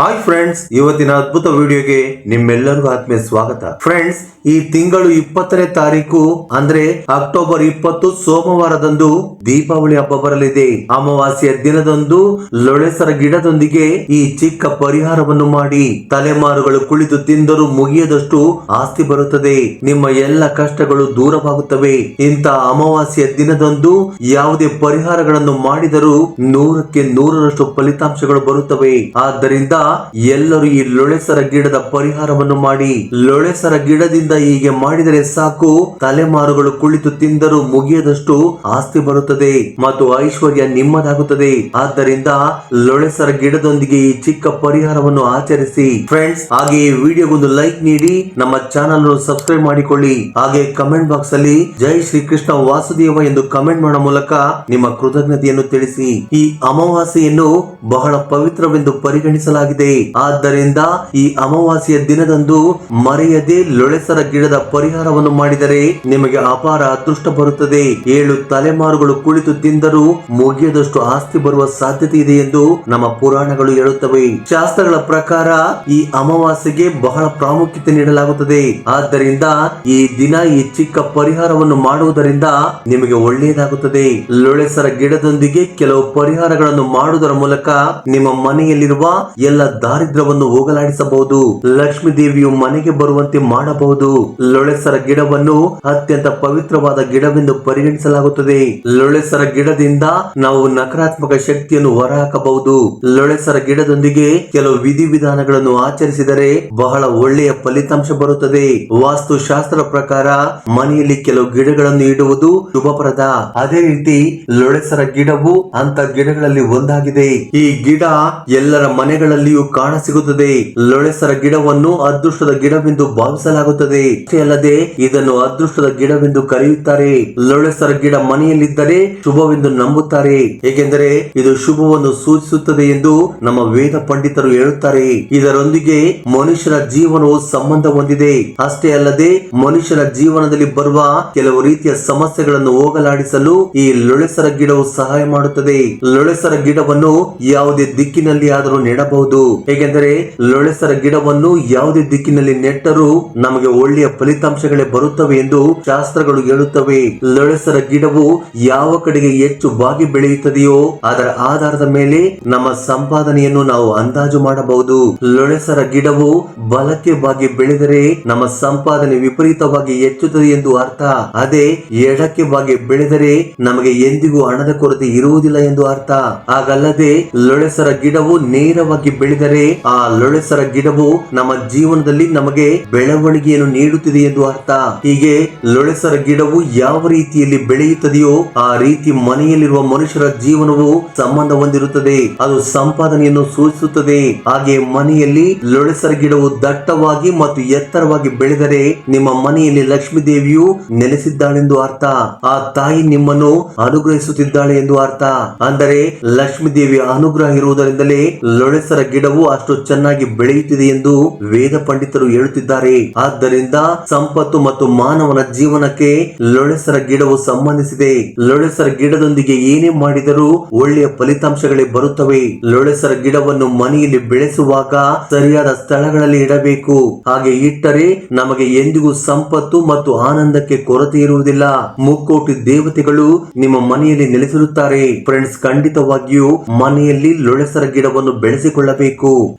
Hi friends ಇವತ್ತಿನ ಅದ್ಭುತ ವಿಡಿಯೋಗೆ ನಿಮ್ಮೆಲ್ಲರಿಗೂ ಆತ್ಮೀಯ ಸ್ವಾಗತ. ಫ್ರೆಂಡ್ಸ್ ಈ ತಿಂಗಳು ಇಪ್ಪತ್ತನೇ ತಾರೀಕು, ಅಂದ್ರೆ ಅಕ್ಟೋಬರ್ ಇಪ್ಪತ್ತು ಸೋಮವಾರದಂದು ದೀಪಾವಳಿ ಹಬ್ಬ ಬರಲಿದೆ. ಅಮಾವಾಸ್ಯ ದಿನದಂದು ಲೊಳೆಸರ ಗಿಡದೊಂದಿಗೆ ಈ ಚಿಕ್ಕ ಪರಿಹಾರವನ್ನು ಮಾಡಿ ತಲೆಮಾರುಗಳು ಕುಳಿತು ತಿಂದರೂ ಮುಗಿಯದಷ್ಟು ಆಸ್ತಿ ಬರುತ್ತದೆ. ನಿಮ್ಮ ಎಲ್ಲ ಕಷ್ಟಗಳು ದೂರವಾಗುತ್ತವೆ. ಇಂಥ ಅಮಾವಾಸ್ಯ ದಿನದಂದು ಯಾವುದೇ ಪರಿಹಾರಗಳನ್ನು ಮಾಡಿದರೂ ನೂರಕ್ಕೆ ನೂರರಷ್ಟು ಫಲಿತಾಂಶಗಳು ಬರುತ್ತವೆ. ಆದ್ದರಿಂದ ಎಲ್ಲರೂ ಈ ಲೊಳೆಸರ ಗಿಡದ ಪರಿಹಾರವನ್ನು ಮಾಡಿ, ಲೊಳೆಸರ ಗಿಡದಿಂದ ಹೀಗೆ ಮಾಡಿದರೆ ಸಾಕು. ತಲೆಮಾರುಗಳು ಕುಳಿತು ತಿಂದರೂ ಮುಗಿಯದಷ್ಟು ಆಸ್ತಿ ಬರುತ್ತದೆ ಮತ್ತು ಐಶ್ವರ್ಯ ನಿಮ್ಮದಾಗುತ್ತದೆ. ಆದ್ದರಿಂದ ಲೊಳೆಸರ ಗಿಡದೊಂದಿಗೆ ಈ ಚಿಕ್ಕ ಪರಿಹಾರವನ್ನು ಆಚರಿಸಿ. ಫ್ರೆಂಡ್ಸ್ ಹಾಗೆ ಈ ವಿಡಿಯೋಗೊಂದು ಲೈಕ್ ನೀಡಿ, ನಮ್ಮ ಚಾನಲ್ ಅನ್ನು ಸಬ್ಸ್ಕ್ರೈಬ್ ಮಾಡಿಕೊಳ್ಳಿ. ಹಾಗೆ ಕಮೆಂಟ್ ಬಾಕ್ಸ್ ಅಲ್ಲಿ ಜೈ ಶ್ರೀ ಕೃಷ್ಣ ವಾಸುದೇವ ಎಂದು ಕಮೆಂಟ್ ಮಾಡುವ ಮೂಲಕ ನಿಮ್ಮ ಕೃತಜ್ಞತೆಯನ್ನು ತಿಳಿಸಿ. ಈ ಅಮಾವಾಸ್ಯೆಯನ್ನು ಬಹಳ ಪವಿತ್ರವೆಂದು ಪರಿಗಣಿಸಲಾಗಿದೆ. ಆದ್ದರಿಂದ ಈ ಅಮಾವಾಸ್ಯೆಯ ದಿನದಂದು ಮರೆಯದೆ ಲೊಳೆಸರ ಗಿಡದ ಪರಿಹಾರವನ್ನು ಮಾಡಿದರೆ ನಿಮಗೆ ಅಪಾರ ಅದೃಷ್ಟ ಬರುತ್ತದೆ. ಏಳು ತಲೆಮಾರುಗಳು ಕುಳಿತು ತಿಂದರೂ ಮುಗಿಯದಷ್ಟು ಆಸ್ತಿ ಬರುವ ಸಾಧ್ಯತೆ ಇದೆ ಎಂದು ನಮ್ಮ ಪುರಾಣಗಳು ಹೇಳುತ್ತವೆ. ಶಾಸ್ತ್ರಗಳ ಪ್ರಕಾರ ಈ ಅಮಾವಾಸ್ಯೆಗೆ ಬಹಳ ಪ್ರಾಮುಖ್ಯತೆ ನೀಡಲಾಗುತ್ತದೆ. ಆದ್ದರಿಂದ ಈ ದಿನ ಈ ಚಿಕ್ಕ ಪರಿಹಾರವನ್ನು ಮಾಡುವುದರಿಂದ ನಿಮಗೆ ಒಳ್ಳೆಯದಾಗುತ್ತದೆ. ಲೊಳೆಸರ ಗಿಡದೊಂದಿಗೆ ಕೆಲವು ಪರಿಹಾರಗಳನ್ನು ಮಾಡುವುದರ ಮೂಲಕ ನಿಮ್ಮ ಮನೆಯಲ್ಲಿರುವ ಎಲ್ಲ ದಾರಿದ್ರ್ಯವನ್ನು ಹೋಗಲಾಡಿಸಬಹುದು. ಲಕ್ಷ್ಮೀ ದೇವಿಯು ಮನೆಗೆ ಬರುವಂತೆ ಮಾಡಬಹುದು. ಲೊಳೆಸರ ಗಿಡವನ್ನು ಅತ್ಯಂತ ಪವಿತ್ರವಾದ ಗಿಡವೆಂದು ಪರಿಗಣಿಸಲಾಗುತ್ತದೆ. ಲೊಳೆಸರ ಗಿಡದಿಂದ ನಾವು ನಕಾರಾತ್ಮಕ ಶಕ್ತಿಯನ್ನು ಹೊರಹಾಕಬಹುದು. ಲೊಳೆಸರ ಗಿಡದೊಂದಿಗೆ ಕೆಲವು ವಿಧಿವಿಧಾನಗಳನ್ನು ಆಚರಿಸಿದರೆ ಬಹಳ ಒಳ್ಳೆಯ ಫಲಿತಾಂಶ ಬರುತ್ತದೆ. ವಾಸ್ತು ಶಾಸ್ತ್ರ ಪ್ರಕಾರ ಮನೆಯಲ್ಲಿ ಕೆಲವು ಗಿಡಗಳನ್ನು ಇಡುವುದು ಶುಭಪ್ರದ. ಅದೇ ರೀತಿ ಲೊಳೆಸರ ಗಿಡವು ಅಂತ ಗಿಡಗಳಲ್ಲಿ ಒಂದಾಗಿದೆ. ಈ ಗಿಡ ಎಲ್ಲರ ಮನೆಗಳಲ್ಲಿಯೂ ಕಾಣಸಿಗುತ್ತದೆ. ಲೊಳೆಸರ ಗಿಡವನ್ನು ಅದೃಷ್ಟದ ಗಿಡವೆಂದು ಭಾವಿಸಲಾಗುತ್ತದೆ. ಅಲ್ಲದೆ ಇದನ್ನು ಅದೃಷ್ಟದ ಗಿಡವೆಂದು ಕರೆಯುತ್ತಾರೆ. ಲೊಳೆಸರ ಗಿಡ ಮನೆಯಲ್ಲಿದ್ದರೆ ಶುಭವೆಂದು ನಂಬುತ್ತಾರೆ. ಏಕೆಂದರೆ ಇದು ಶುಭವನ್ನು ಸೂಚಿಸುತ್ತದೆ ಎಂದು ನಮ್ಮ ವೇದ ಪಂಡಿತರು ಹೇಳುತ್ತಾರೆ. ಇದರೊಂದಿಗೆ ಮನುಷ್ಯರ ಜೀವನವು ಸಂಬಂಧ ಹೊಂದಿದೆ. ಅಷ್ಟೇ ಅಲ್ಲದೆ ಮನುಷ್ಯರ ಜೀವನದಲ್ಲಿ ಬರುವ ಕೆಲವು ರೀತಿಯ ಸಮಸ್ಯೆಗಳನ್ನು ಹೋಗಲಾಡಿಸಲು ಈ ಲೊಳೆಸರ ಗಿಡವು ಸಹಾಯ ಮಾಡುತ್ತದೆ. ಲೊಳೆಸರ ಗಿಡವನ್ನು ಯಾವುದೇ ದಿಕ್ಕಿನಲ್ಲಿ ಆದರೂ ನೆಡಬಹುದು. ಏಕೆಂದರೆ ಲೊಳೆಸರ ಗಿಡವನ್ನು ಯಾವುದೇ ದಿಕ್ಕಿನಲ್ಲಿ ನೆಟ್ಟರೂ ನಮಗೆ ಒಳ್ಳೆಯ ಫಲಿತಾಂಶಗಳೇ ಬರುತ್ತವೆ ಎಂದು ಶಾಸ್ತ್ರಗಳು ಹೇಳುತ್ತವೆ. ಲೊಳೆಸರ ಗಿಡವು ಯಾವ ಕಡೆಗೆ ಹೆಚ್ಚು ಬಾಗಿ ಬೆಳೆಯುತ್ತದೆಯೋ ಅದರ ಆಧಾರದ ಮೇಲೆ ನಮ್ಮ ಸಂಪಾದನೆಯನ್ನು ನಾವು ಅಂದಾಜು ಮಾಡಬಹುದು. ಲೊಳೆಸರ ಗಿಡವು ಬಲಕ್ಕೆ ಬಾಗಿ ಬೆಳೆದರೆ ನಮ್ಮ ಸಂಪಾದನೆ ವಿಪರೀತವಾಗಿ ಹೆಚ್ಚುತ್ತದೆ ಎಂದು ಅರ್ಥ. ಅದೇ ಎಡಕ್ಕೆ ಬಾಗಿ ಬೆಳೆದರೆ ನಮಗೆ ಎಂದಿಗೂ ಹಣದ ಕೊರತೆ ಇರುವುದಿಲ್ಲ ಎಂದು ಅರ್ಥ. ಹಾಗಲ್ಲದೆ ಲೊಳೆಸರ ಗಿಡವು ನೇರವಾಗಿ ಬೆಳೆದರೆ ಆ ಲೊಳೆಸರ ಗಿಡವು ನಮ್ಮ ಜೀವನದಲ್ಲಿ ನಮಗೆ ಬೆಳವಣಿಗೆಯನ್ನು ನೀಡುತ್ತಿದೆ ಎಂದು ಅರ್ಥ. ಹೀಗೆ ಲೊಳೆಸರ ಗಿಡವು ಯಾವ ರೀತಿಯಲ್ಲಿ ಬೆಳೆಯುತ್ತದೆಯೋ ಆ ರೀತಿ ಮನೆಯಲ್ಲಿರುವ ಮನುಷ್ಯರ ಜೀವನವು ಸಂಬಂಧ ಹೊಂದಿರುತ್ತದೆ. ಅದು ಸಂಪಾದನೆಯನ್ನು ಸೂಚಿಸುತ್ತದೆ. ಹಾಗೆ ಮನೆಯಲ್ಲಿ ಲೊಳೆಸರ ಗಿಡವು ದಟ್ಟವಾಗಿ ಮತ್ತು ಎತ್ತರವಾಗಿ ಬೆಳೆದರೆ ನಿಮ್ಮ ಮನೆಯಲ್ಲಿ ಲಕ್ಷ್ಮೀ ದೇವಿಯು ನೆಲೆಸಿದ್ದಾಳೆಂದು ಅರ್ಥ. ಆ ತಾಯಿ ನಿಮ್ಮನ್ನು ಅನುಗ್ರಹಿಸುತ್ತಿದ್ದಾಳೆ ಎಂದು ಅರ್ಥ. ಅಂದರೆ ಲಕ್ಷ್ಮೀ ದೇವಿಯ ಅನುಗ್ರಹ ಇರುವುದರಿಂದಲೇ ಲೊಳೆಸರ ಗಿಡವು ಅಷ್ಟು ಚೆನ್ನಾಗಿ ಬೆಳೆಯುತ್ತಿದೆ ಎಂದು ವೇದ ಪಂಡಿತರು ಹೇಳುತ್ತಿದ್ದಾರೆ. ಆದ್ದರಿಂದ ಸಂಪತ್ತು ಮತ್ತು ಮಾನವನ ಜೀವನಕ್ಕೆ ಲೊಳೆಸರ ಗಿಡವು ಸಂಬಂಧಿಸಿದೆ. ಲೊಳೆಸರ ಗಿಡದೊಂದಿಗೆ ಏನೇ ಮಾಡಿದರೂ ಒಳ್ಳೆಯ ಫಲಿತಾಂಶಗಳೇ ಬರುತ್ತವೆ. ಲೊಳೆಸರ ಗಿಡವನ್ನು ಮನೆಯಲ್ಲಿ ಬೆಳೆಸುವಾಗ ಸರಿಯಾದ ಸ್ಥಳಗಳಲ್ಲಿ ಇಡಬೇಕು. ಹಾಗೆ ಇಟ್ಟರೆ ನಮಗೆ ಎಂದಿಗೂ ಸಂಪತ್ತು ಮತ್ತು ಆನಂದಕ್ಕೆ ಕೊರತೆ ಇರುವುದಿಲ್ಲ. ಮುಕ್ಕೋಟಿ ದೇವತೆಗಳು ನಿಮ್ಮ ಮನೆಯಲ್ಲಿ ನೆಲೆಸಿರುತ್ತಾರೆ. ಫ್ರೆಂಡ್ಸ್, ಖಂಡಿತವಾಗಿಯೂ ಮನೆಯಲ್ಲಿ ಲೊಳೆಸರ ಗಿಡವನ್ನು ಬೆಳೆಸಿಕೊಳ್ಳಬೇಕು.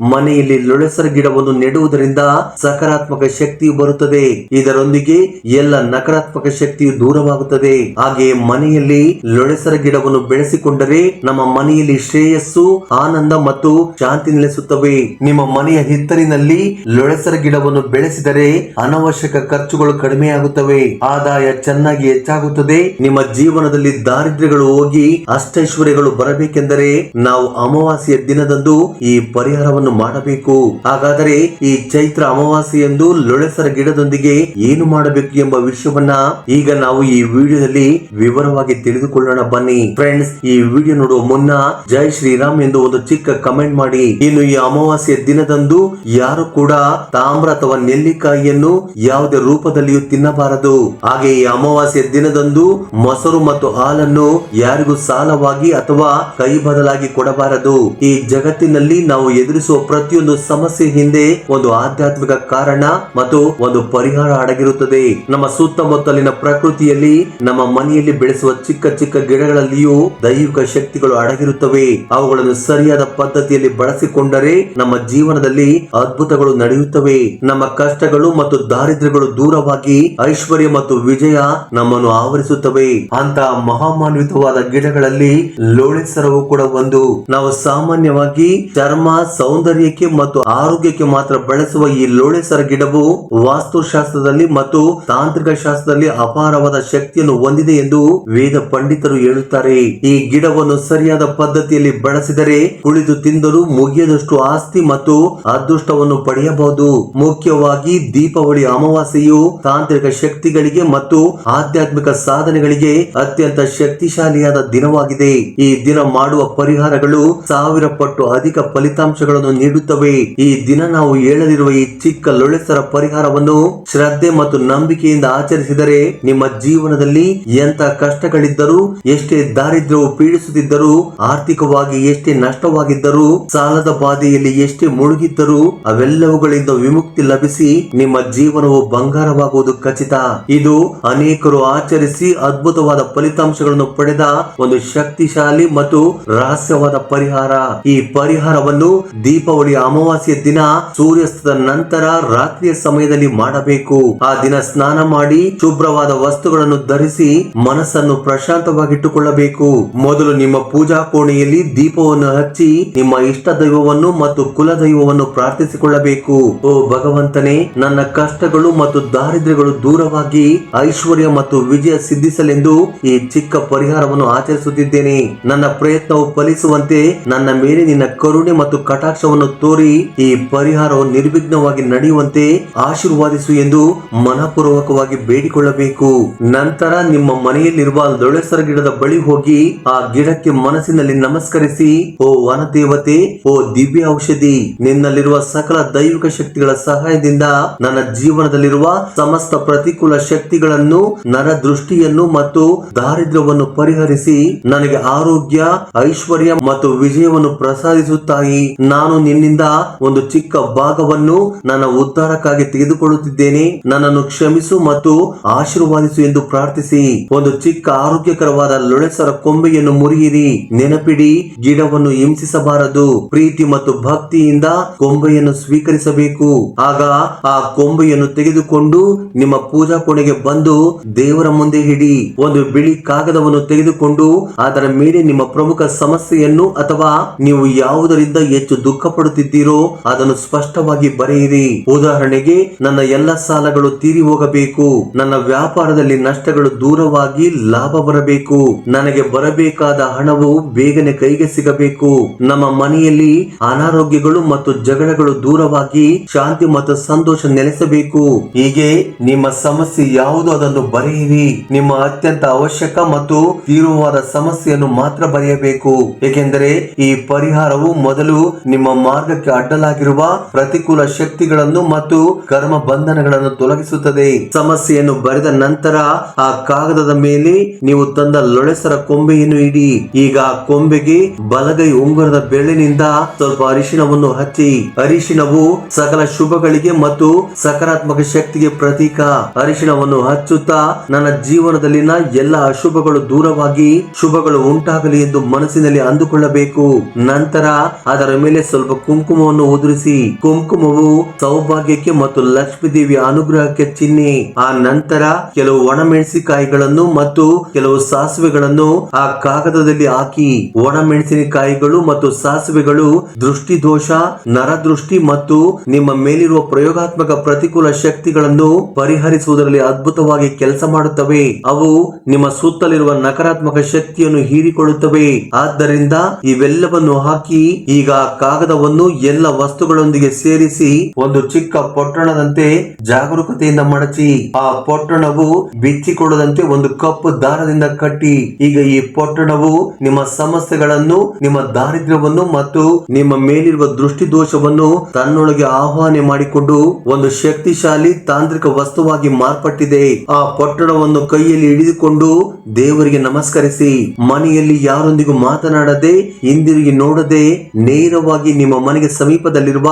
ಮನೆಯಲ್ಲಿ ಲೊಳೆಸರ ಗಿಡವನ್ನು ನೆಡುವುದರಿಂದ ಸಕಾರಾತ್ಮಕ ಶಕ್ತಿಯು ಬರುತ್ತದೆ. ಇದರೊಂದಿಗೆ ಎಲ್ಲ ನಕಾರಾತ್ಮಕ ಶಕ್ತಿಯು ದೂರವಾಗುತ್ತದೆ. ಹಾಗೆ ಮನೆಯಲ್ಲಿ ಲೊಳೆಸರ ಗಿಡವನ್ನು ಬೆಳೆಸಿಕೊಂಡರೆ ನಮ್ಮ ಮನೆಯಲ್ಲಿ ಶ್ರೇಯಸ್ಸು, ಆನಂದ ಮತ್ತು ಶಾಂತಿ ನೆಲೆಸುತ್ತವೆ. ನಿಮ್ಮ ಮನೆಯ ಹಿತ್ತಲಿನಲ್ಲಿ ಲೊಳೆಸರ ಗಿಡವನ್ನು ಬೆಳೆಸಿದರೆ ಅನವಶ್ಯಕ ಖರ್ಚುಗಳು ಕಡಿಮೆಯಾಗುತ್ತವೆ. ಆದಾಯ ಚೆನ್ನಾಗಿ ಹೆಚ್ಚಾಗುತ್ತದೆ. ನಿಮ್ಮ ಜೀವನದಲ್ಲಿ ದಾರಿದ್ರ್ಯಗಳು ಹೋಗಿ ಅಷ್ಟೈಶ್ವರ್ಯಗಳು ಬರಬೇಕೆಂದರೆ ನಾವು ಅಮಾವಾಸ್ಯ ದಿನದಂದು ಈ ಪರಿಹಾರವನ್ನು ಮಾಡಬೇಕು. ಹಾಗಾದರೆ ಈ ಚೈತ್ರ ಅಮಾವಾಸ್ಯೆಯಂದು ಲೊಳೆಸರ ಗಿಡದೊಂದಿಗೆ ಏನು ಮಾಡಬೇಕು ಎಂಬ ವಿಷಯವನ್ನ ಈಗ ನಾವು ಈ ವಿಡಿಯೋದಲ್ಲಿ ವಿವರವಾಗಿ ತಿಳಿದುಕೊಳ್ಳೋಣ ಬನ್ನಿ. ಫ್ರೆಂಡ್ಸ್ ಈ ವಿಡಿಯೋ ನೋಡುವ ಮುನ್ನ ಜೈ ಶ್ರೀರಾಮ್ ಎಂದು ಒಂದು ಚಿಕ್ಕ ಕಮೆಂಟ್ ಮಾಡಿ. ಇನ್ನು ಈ ಅಮಾವಾಸ್ಯೆ ದಿನದಂದು ಯಾರು ಕೂಡ ತಾಮ್ರ ಅಥವಾ ನೆಲ್ಲಿಕಾಯಿಯನ್ನು ಯಾವುದೇ ರೂಪದಲ್ಲಿಯೂ ತಿನ್ನಬಾರದು. ಹಾಗೆ ಈ ಅಮಾವಾಸ್ಯೆ ದಿನದಂದು ಮೊಸರು ಮತ್ತು ಹಾಲನ್ನು ಯಾರಿಗೂ ಸಾಲವಾಗಿ ಅಥವಾ ಕೈ ಬದಲಾಗಿ ಕೊಡಬಾರದು. ಈ ಜಗತ್ತಿನಲ್ಲಿ ನಾವು ನಾವು ಎದುರಿಸುವ ಪ್ರತಿಯೊಂದು ಸಮಸ್ಯೆ ಹಿಂದೆ ಒಂದು ಆಧ್ಯಾತ್ಮಿಕ ಕಾರಣ ಮತ್ತು ಒಂದು ಪರಿಹಾರ ಅಡಗಿರುತ್ತದೆ. ನಮ್ಮ ಸುತ್ತಮುತ್ತಲಿನ ಪ್ರಕೃತಿಯಲ್ಲಿ, ನಮ್ಮ ಮನೆಯಲ್ಲಿ ಬೆಳೆಸುವ ಚಿಕ್ಕ ಚಿಕ್ಕ ಗಿಡಗಳಲ್ಲಿಯೂ ದೈವಿಕ ಶಕ್ತಿಗಳು ಅಡಗಿರುತ್ತವೆ. ಅವುಗಳನ್ನು ಸರಿಯಾದ ಪದ್ಧತಿಯಲ್ಲಿ ಬಳಸಿಕೊಂಡರೆ ನಮ್ಮ ಜೀವನದಲ್ಲಿ ಅದ್ಭುತಗಳು ನಡೆಯುತ್ತವೆ. ನಮ್ಮ ಕಷ್ಟಗಳು ಮತ್ತು ದಾರಿದ್ರ್ಯಗಳು ದೂರವಾಗಿ ಐಶ್ವರ್ಯ ಮತ್ತು ವಿಜಯ ನಮ್ಮನ್ನು ಆವರಿಸುತ್ತವೆ. ಅಂತ ಮಹಾಮಾನ್ವಿತವಾದ ಗಿಡಗಳಲ್ಲಿ ಲೋಳೆ ಸರವು ಕೂಡ ಒಂದು. ನಾವು ಸಾಮಾನ್ಯವಾಗಿ ಚರ್ಮ ಸೌಂದರ್ಯಕ್ಕೆ ಮತ್ತು ಆರೋಗ್ಯಕ್ಕೆ ಮಾತ್ರ ಬಳಸುವ ಈ ಲೋಳೆಸರ ಗಿಡವು ವಾಸ್ತುಶಾಸ್ತ್ರದಲ್ಲಿ ಮತ್ತು ತಾಂತ್ರಿಕ ಶಾಸ್ತ್ರದಲ್ಲಿ ಅಪಾರವಾದ ಶಕ್ತಿಯನ್ನು ಹೊಂದಿದೆ ಎಂದು ವೇದ ಪಂಡಿತರು ಹೇಳುತ್ತಾರೆ. ಈ ಗಿಡವನ್ನು ಸರಿಯಾದ ಪದ್ಧತಿಯಲ್ಲಿ ಬಳಸಿದರೆ ಕುಳಿತು ತಿಂದರೂ ಮುಗಿಯದಷ್ಟು ಆಸ್ತಿ ಮತ್ತು ಅದೃಷ್ಟವನ್ನು ಪಡೆಯಬಹುದು. ಮುಖ್ಯವಾಗಿ ದೀಪಾವಳಿ ಅಮಾವಾಸ್ಯೆಯು ತಾಂತ್ರಿಕ ಶಕ್ತಿಗಳಿಗೆ ಮತ್ತು ಆಧ್ಯಾತ್ಮಿಕ ಸಾಧನೆಗಳಿಗೆ ಅತ್ಯಂತ ಶಕ್ತಿಶಾಲಿಯಾದ ದಿನವಾಗಿದೆ. ಈ ದಿನ ಮಾಡುವ ಪರಿಹಾರಗಳು ಸಾವಿರ ಪಟ್ಟು ಅಧಿಕ ಫಲಿತಾಂಶಗಳನ್ನು ನೀಡುತ್ತವೆ. ಈ ದಿನ ನಾವು ಹೇಳಲಿರುವ ಈ ಚಿಕ್ಕ ಲೊಳೆಸರ ಪರಿಹಾರವನ್ನು ಶ್ರದ್ಧೆ ಮತ್ತು ನಂಬಿಕೆಯಿಂದ ಆಚರಿಸಿದರೆ ನಿಮ್ಮ ಜೀವನದಲ್ಲಿ ಎಂತ ಕಷ್ಟಗಳಿದ್ದರೂ, ಎಷ್ಟೇ ದಾರಿದ್ರ್ಯವು ಪೀಡಿಸುತ್ತಿದ್ದರೂ, ಆರ್ಥಿಕವಾಗಿ ಎಷ್ಟೇ ನಷ್ಟವಾಗಿದ್ದರೂ, ಸಾಲದ ಬಾಧೆಯಲ್ಲಿ ಎಷ್ಟೇ ಮುಳುಗಿದ್ದರೂ, ಅವೆಲ್ಲವುಗಳಿಂದ ವಿಮುಕ್ತಿ ಲಭಿಸಿ ನಿಮ್ಮ ಜೀವನವು ಬಂಗಾರವಾಗುವುದು ಖಚಿತ. ಇದು ಅನೇಕರು ಆಚರಿಸಿ ಅದ್ಭುತವಾದ ಫಲಿತಾಂಶಗಳನ್ನು ಪಡೆದ ಒಂದು ಶಕ್ತಿಶಾಲಿ ಮತ್ತು ರಹಸ್ಯವಾದ ಪರಿಹಾರ. ಈ ಪರಿಹಾರವನ್ನು ದೀಪಾವಳಿ ಅಮಾವಾಸ್ಯ ದಿನ ಸೂರ್ಯಾಸ್ತದ ನಂತರ ರಾತ್ರಿಯ ಸಮಯದಲ್ಲಿ ಮಾಡಬೇಕು. ಆ ದಿನ ಸ್ನಾನ ಮಾಡಿ ಶುಭ್ರವಾದ ವಸ್ತುಗಳನ್ನು ಧರಿಸಿ ಮನಸ್ಸನ್ನು ಪ್ರಶಾಂತವಾಗಿಟ್ಟುಕೊಳ್ಳಬೇಕು. ಮೊದಲು ನಿಮ್ಮ ಪೂಜಾ ಕೋಣೆಯಲ್ಲಿ ದೀಪವನ್ನು ಹಚ್ಚಿ ನಿಮ್ಮ ಇಷ್ಟ ದೈವವನ್ನು ಮತ್ತು ಕುಲ ದೈವವನ್ನು ಪ್ರಾರ್ಥಿಸಿಕೊಳ್ಳಬೇಕು. ಓ ಭಗವಂತನೇ, ನನ್ನ ಕಷ್ಟಗಳು ಮತ್ತು ದಾರಿದ್ರ್ಯಗಳು ದೂರವಾಗಿ ಐಶ್ವರ್ಯ ಮತ್ತು ವಿಜಯ ಸಿದ್ಧಿಸಲೆಂದು ಈ ಚಿಕ್ಕ ಪರಿಹಾರವನ್ನು ಆಚರಿಸುತ್ತಿದ್ದೇನೆ. ನನ್ನ ಪ್ರಯತ್ನವು ಫಲಿಸುವಂತೆ ನನ್ನ ಮೇಲೆ ನಿನ್ನ ಕರುಣೆ ಮತ್ತು ಕಟಾಕ್ಷವನ್ನು ತೋರಿ ಈ ಪರಿಹಾರವು ನಿರ್ವಿಘ್ನವಾಗಿ ನಡೆಯುವಂತೆ ಆಶೀರ್ವಾದಿಸು ಎಂದು ಮನಪೂರ್ವಕವಾಗಿ ಬೇಡಿಕೊಳ್ಳಬೇಕು. ನಂತರ ನಿಮ್ಮ ಮನೆಯಲ್ಲಿರುವ ದೊಳೆಸರ ಗಿಡದ ಬಳಿ ಹೋಗಿ ಆ ಗಿಡಕ್ಕೆ ಮನಸ್ಸಿನಲ್ಲಿ ನಮಸ್ಕರಿಸಿ, ಓ ವನದೇವತೆ, ಓ ದಿವ್ಯ ಔಷಧಿ ನಿನ್ನಲ್ಲಿರುವ ಸಕಲ ದೈವಿಕ ಶಕ್ತಿಗಳ ಸಹಾಯದಿಂದ ನನ್ನ ಜೀವನದಲ್ಲಿರುವ ಸಮಸ್ತ ಪ್ರತಿಕೂಲ ಶಕ್ತಿಗಳನ್ನು ನರ ದೃಷ್ಟಿಯನ್ನು ಮತ್ತು ದಾರಿದ್ರ್ಯವನ್ನು ಪರಿಹರಿಸಿ ನನಗೆ ಆರೋಗ್ಯ, ಐಶ್ವರ್ಯ ಮತ್ತು ವಿಜಯವನ್ನು ಪ್ರಸಾದಿಸುತ್ತಾಯಿ. ನಾನು ನಿನ್ನಿಂದ ಒಂದು ಚಿಕ್ಕ ಭಾಗವನ್ನು ನನ್ನ ಉದ್ಧಾರಕ್ಕಾಗಿ ತೆಗೆದುಕೊಳ್ಳುತ್ತಿದ್ದೇನೆ. ನನ್ನನ್ನು ಕ್ಷಮಿಸು ಮತ್ತು ಆಶೀರ್ವಾದಿಸು ಎಂದು ಪ್ರಾರ್ಥಿಸಿ. ಒಂದು ಚಿಕ್ಕ ಆರೋಗ್ಯಕರವಾದ ಲೊಳೆಸರ ಕೊಂಬೆಯನ್ನು ಮುರಿಯಿರಿ. ನೆನಪಿಡಿ, ಗಿಡವನ್ನು ಹಿಂಸಿಸಬಾರದು. ಪ್ರೀತಿ ಮತ್ತು ಭಕ್ತಿಯಿಂದ ಕೊಂಬೆಯನ್ನು ಸ್ವೀಕರಿಸಬೇಕು. ಆಗ ಆ ಕೊಂಬೆಯನ್ನು ತೆಗೆದುಕೊಂಡು ನಿಮ್ಮ ಪೂಜಾ ಕೋಣೆಗೆ ಬಂದು ದೇವರ ಮುಂದೆ ಹಿಡಿ ಒಂದು ಬಿಳಿ ಕಾಗದವನ್ನು ತೆಗೆದುಕೊಂಡು ಅದರ ಮೇಲೆ ನಿಮ್ಮ ಪ್ರಮುಖ ಸಮಸ್ಯೆಯನ್ನು ಅಥವಾ ನೀವು ಯಾವುದರಿಂದ ಹೆಚ್ಚು ದುಃಖ ಪಡುತ್ತಿದ್ದೀರೋ ಅದನ್ನು ಸ್ಪಷ್ಟವಾಗಿ ಬರೆಯಿರಿ. ಉದಾಹರಣೆಗೆ, ನನ್ನ ಎಲ್ಲ ಸಾಲಗಳು ತೀರಿ ಹೋಗಬೇಕು. ನನ್ನ ವ್ಯಾಪಾರದಲ್ಲಿ ನಷ್ಟಗಳು ದೂರವಾಗಿ ಲಾಭ ಬರಬೇಕು. ನನಗೆ ಬರಬೇಕಾದ ಹಣವು ಬೇಗನೆ ಕೈಗೆ ಸಿಗಬೇಕು. ನಮ್ಮ ಮನೆಯಲ್ಲಿ ಅನಾರೋಗ್ಯಗಳು ಮತ್ತು ಜಗಳಗಳು ದೂರವಾಗಿ ಶಾಂತಿ ಮತ್ತು ಸಂತೋಷ ನೆಲೆಸಬೇಕು. ಹೀಗೆ ನಿಮ್ಮ ಸಮಸ್ಯೆ ಯಾವುದು ಅದನ್ನು ಬರೆಯಿರಿ. ನಿಮ್ಮ ಅತ್ಯಂತ ಅವಶ್ಯಕ ಮತ್ತು ತೀವ್ರವಾದ ಸಮಸ್ಯೆಯನ್ನು ಮಾತ್ರ ಬರೆಯಬೇಕು. ಏಕೆಂದರೆ ಈ ಪರಿಹಾರವು ಮೊದಲು ನಿಮ್ಮ ಮಾರ್ಗಕ್ಕೆ ಅಡ್ಡಲಾಗಿರುವ ಪ್ರತಿಕೂಲ ಶಕ್ತಿಗಳನ್ನು ಮತ್ತು ಕರ್ಮ ಬಂಧನಗಳನ್ನು ತೊಲಗಿಸುತ್ತದೆ. ಸಮಸ್ಯೆಯನ್ನು ಬರೆದ ನಂತರ ಆ ಕಾಗದದ ಮೇಲೆ ನೀವು ತಂದ ಲೊಳೆಸರ ಕೊಂಬೆಯನ್ನು ಇಡಿ. ಈಗ ಕೊಂಬೆಗೆ ಬಲಗೈ ಉಂಗುರದ ಬೆಳ್ಳಿನಿಂದ ಸ್ವಲ್ಪ ಅರಿಶಿಣವನ್ನು ಹಚ್ಚಿ. ಅರಿಶಿನವು ಸಕಲ ಶುಭಗಳಿಗೆ ಮತ್ತು ಸಕಾರಾತ್ಮಕ ಶಕ್ತಿಗೆ ಪ್ರತೀಕ. ಅರಿಶಿಣವನ್ನು ಹಚ್ಚುತ್ತಾ ನನ್ನ ಜೀವನದಲ್ಲಿನ ಎಲ್ಲ ಅಶುಭಗಳು ದೂರವಾಗಿ ಶುಭಗಳು ಉಂಟಾಗಲಿ ಎಂದು ಮನಸ್ಸಿನಲ್ಲಿ ಅಂದುಕೊಳ್ಳಬೇಕು. ನಂತರ ಅದರ ಮೇಲೆ ಸ್ವಲ್ಪ ಕುಂಕುಮವನ್ನು ಉದುರಿಸಿ, ಕುಂಕುಮವು ಸೌಭಾಗ್ಯಕ್ಕೆ ಮತ್ತು ಲಕ್ಷ್ಮೀ ದೇವಿಯ ಅನುಗ್ರಹಕ್ಕೆ ಚಿಹ್ನೆ ಆ ನಂತರ ಕೆಲವು ಒಣಮೆಣಸಿನಕಾಯಿಗಳನ್ನು ಮತ್ತು ಕೆಲವು ಸಾಸಿವೆಗಳನ್ನು ಆ ಕಾಗದದಲ್ಲಿ ಹಾಕಿ, ಒಣಮೆಣಸಿನಕಾಯಿಗಳು ಮತ್ತು ಸಾಸಿವೆಗಳು ದೃಷ್ಟಿ ದೋಷ ನರದೃಷ್ಟಿ ಮತ್ತು ನಿಮ್ಮ ಮೇಲಿರುವ ಪ್ರಯೋಗಾತ್ಮಕ ಪ್ರತಿಕೂಲ ಶಕ್ತಿಗಳನ್ನು ಪರಿಹರಿಸುವುದರಲ್ಲಿ ಅದ್ಭುತವಾಗಿ ಕೆಲಸ ಮಾಡುತ್ತವೆ. ಅವು ನಿಮ್ಮ ಸುತ್ತಲಿರುವ ನಕಾರಾತ್ಮಕ ಶಕ್ತಿಯನ್ನು ಹೀರಿಕೊಳ್ಳುತ್ತವೆ. ಆದ್ದರಿಂದ ಇವೆಲ್ಲವನ್ನು ಹಾಕಿ, ಈಗ ಕಾಗದವನ್ನು ಎಲ್ಲ ವಸ್ತುಗಳೊಂದಿಗೆ ಸೇರಿಸಿ ಒಂದು ಚಿಕ್ಕ ಪೊಟ್ಟಣದಂತೆ ಜಾಗರೂಕತೆಯಿಂದ ಮಡಚಿ, ಆ ಪೊಟ್ಟಣವು ಬಿಚ್ಚಿಕೊಳ್ಳದಂತೆ ಒಂದು ಕಪ್ಪು ದಾರದಿಂದ ಕಟ್ಟಿ, ಈಗ ಈ ಪೊಟ್ಟಣವು ನಿಮ್ಮ ಸಮಸ್ಯೆಗಳನ್ನು, ನಿಮ್ಮ ದಾರಿದ್ರ್ಯವನ್ನು ಮತ್ತು ನಿಮ್ಮ ಮೇಲಿರುವ ದೃಷ್ಟಿ ದೋಷವನ್ನು ತನ್ನೊಳಗೆ ಆಹ್ವಾನ ಮಾಡಿಕೊಂಡು ಒಂದು ಶಕ್ತಿಶಾಲಿ ತಾಂತ್ರಿಕ ವಸ್ತುವಾಗಿ ಮಾರ್ಪಟ್ಟಿದೆ. ಆ ಪೊಟ್ಟಣವನ್ನು ಕೈಯಲ್ಲಿ ಹಿಡಿದುಕೊಂಡು ದೇವರಿಗೆ ನಮಸ್ಕರಿಸಿ, ಮನೆಯಲ್ಲಿ ಯಾರೊಂದಿಗೂ ಮಾತನಾಡದೆ, ಹಿಂದಿರುಗಿ ನೋಡದೆ, ನೇರ ನೇರವಾಗಿ ನಿಮ್ಮ ಮನೆಗೆ ಸಮೀಪದಲ್ಲಿರುವ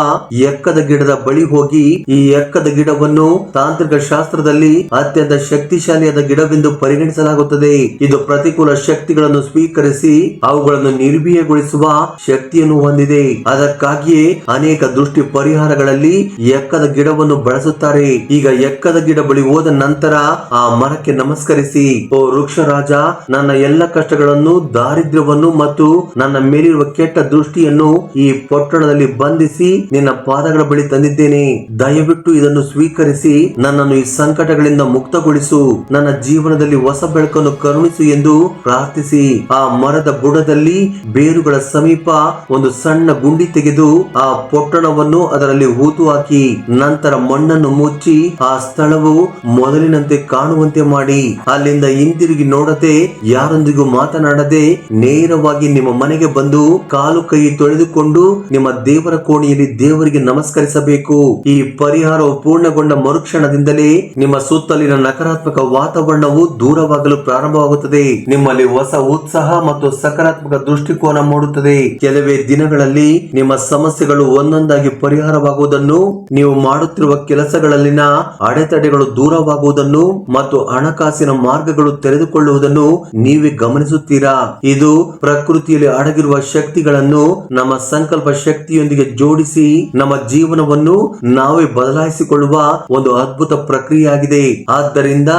ಎಕ್ಕದ ಗಿಡದ ಬಳಿ ಹೋಗಿ ಈ ಎಕ್ಕದ ಗಿಡವನ್ನು ತಾಂತ್ರಿಕ ಶಾಸ್ತ್ರದಲ್ಲಿ ಅತ್ಯಂತ ಶಕ್ತಿಶಾಲಿಯಾದ ಗಿಡವೆಂದು ಪರಿಗಣಿಸಲಾಗುತ್ತದೆ. ಇದು ಪ್ರತಿಕೂಲ ಶಕ್ತಿಗಳನ್ನು ಸ್ವೀಕರಿಸಿ ಅವುಗಳನ್ನು ನಿರ್ವೀಯಗೊಳಿಸುವ ಶಕ್ತಿಯನ್ನು ಹೊಂದಿದೆ. ಅದಕ್ಕಾಗಿಯೇ ಅನೇಕ ದೃಷ್ಟಿ ಪರಿಹಾರಗಳಲ್ಲಿ ಎಕ್ಕದ ಗಿಡವನ್ನು ಬಳಸುತ್ತಾರೆ. ಈಗ ಎಕ್ಕದ ಗಿಡ ಬಳಿ ಹೋದ ನಂತರ ಆ ಮರಕ್ಕೆ ನಮಸ್ಕರಿಸಿ, ಓ ವೃಕ್ಷರಾಜ, ನನ್ನ ಎಲ್ಲ ಕಷ್ಟಗಳನ್ನು, ದಾರಿದ್ರ್ಯವನ್ನು ಮತ್ತು ನನ್ನ ಮೇಲಿರುವ ಕೆಟ್ಟ ದೃಷ್ಟಿಯನ್ನು ಈ ಪೊಟ್ಟಣದಲ್ಲಿ ಬಂಧಿಸಿ ನಿನ್ನ ಪಾದಗಳ ಬಳಿ ತಂದಿದ್ದೇನೆ. ದಯವಿಟ್ಟು ಇದನ್ನು ಸ್ವೀಕರಿಸಿ ನನ್ನನ್ನು ಈ ಸಂಕಟಗಳಿಂದ ಮುಕ್ತಗೊಳಿಸು. ನನ್ನ ಜೀವನದಲ್ಲಿ ಹೊಸ ಬೆಳಕನ್ನು ಕರುಣಿಸು ಎಂದು ಪ್ರಾರ್ಥಿಸಿ. ಆ ಮರದ ಬುಡದಲ್ಲಿ ಬೇರುಗಳ ಸಮೀಪ ಒಂದು ಸಣ್ಣ ಗುಂಡಿ ತೆಗೆದು ಆ ಪೊಟ್ಟಣವನ್ನು ಅದರಲ್ಲಿ ಹೂತು ಹಾಕಿ ನಂತರ ಮಣ್ಣನ್ನು ಮುಚ್ಚಿ ಆ ಸ್ಥಳವು ಮೊದಲಿನಂತೆ ಕಾಣುವಂತೆ ಮಾಡಿ. ಅಲ್ಲಿಂದ ಹಿಂದಿರುಗಿ ನೋಡದೆ, ಯಾರೊಂದಿಗೂ ಮಾತನಾಡದೆ ನೇರವಾಗಿ ನಿಮ್ಮ ಮನೆಗೆ ಬಂದು ಕಾಲು ಕೈ ತೊಳೆದುಕೊಂಡು ನಿಮ್ಮ ದೇವರ ಕೋಣೆಯಲ್ಲಿ ದೇವರಿಗೆ ನಮಸ್ಕರಿಸಬೇಕು. ಈ ಪರಿಹಾರವು ಪೂರ್ಣಗೊಂಡ ಮರುಕ್ಷಣದಿಂದಲೇ ನಿಮ್ಮ ಸುತ್ತಲಿನ ನಕಾರಾತ್ಮಕ ವಾತಾವರಣವು ದೂರವಾಗಲು ಪ್ರಾರಂಭವಾಗುತ್ತದೆ. ನಿಮ್ಮಲ್ಲಿ ಹೊಸ ಉತ್ಸಾಹ ಮತ್ತು ಸಕಾರಾತ್ಮಕ ದೃಷ್ಟಿಕೋನ ಮೂಡುತ್ತದೆ. ಕೆಲವೇ ದಿನಗಳಲ್ಲಿ ನಿಮ್ಮ ಸಮಸ್ಯೆಗಳು ಒಂದೊಂದಾಗಿ ಪರಿಹಾರವಾಗುವುದನ್ನು, ನೀವು ಮಾಡುತ್ತಿರುವ ಕೆಲಸಗಳಲ್ಲಿನ ಅಡೆತಡೆಗಳು ದೂರವಾಗುವುದನ್ನು ಮತ್ತು ಹಣಕಾಸಿನ ಮಾರ್ಗಗಳು ತೆರೆದುಕೊಳ್ಳುವುದನ್ನು ನೀವೇ ಗಮನಿಸುತ್ತೀರಾ? ಇದು ಪ್ರಕೃತಿಯಲ್ಲಿ ಅಡಗಿರುವ ಶಕ್ತಿಗಳನ್ನು ನಮ್ಮ ಸಂಕಲ್ಪ ಶಕ್ತಿಯೊಂದಿಗೆ ಜೋಡಿಸಿ ನಮ್ಮ ಜೀವನವನ್ನು ನಾವೇ ಬದಲಾಯಿಸಿಕೊಳ್ಳುವ ಒಂದು ಅದ್ಭುತ ಪ್ರಕ್ರಿಯೆಯಾಗಿದೆ. ಆದ್ದರಿಂದ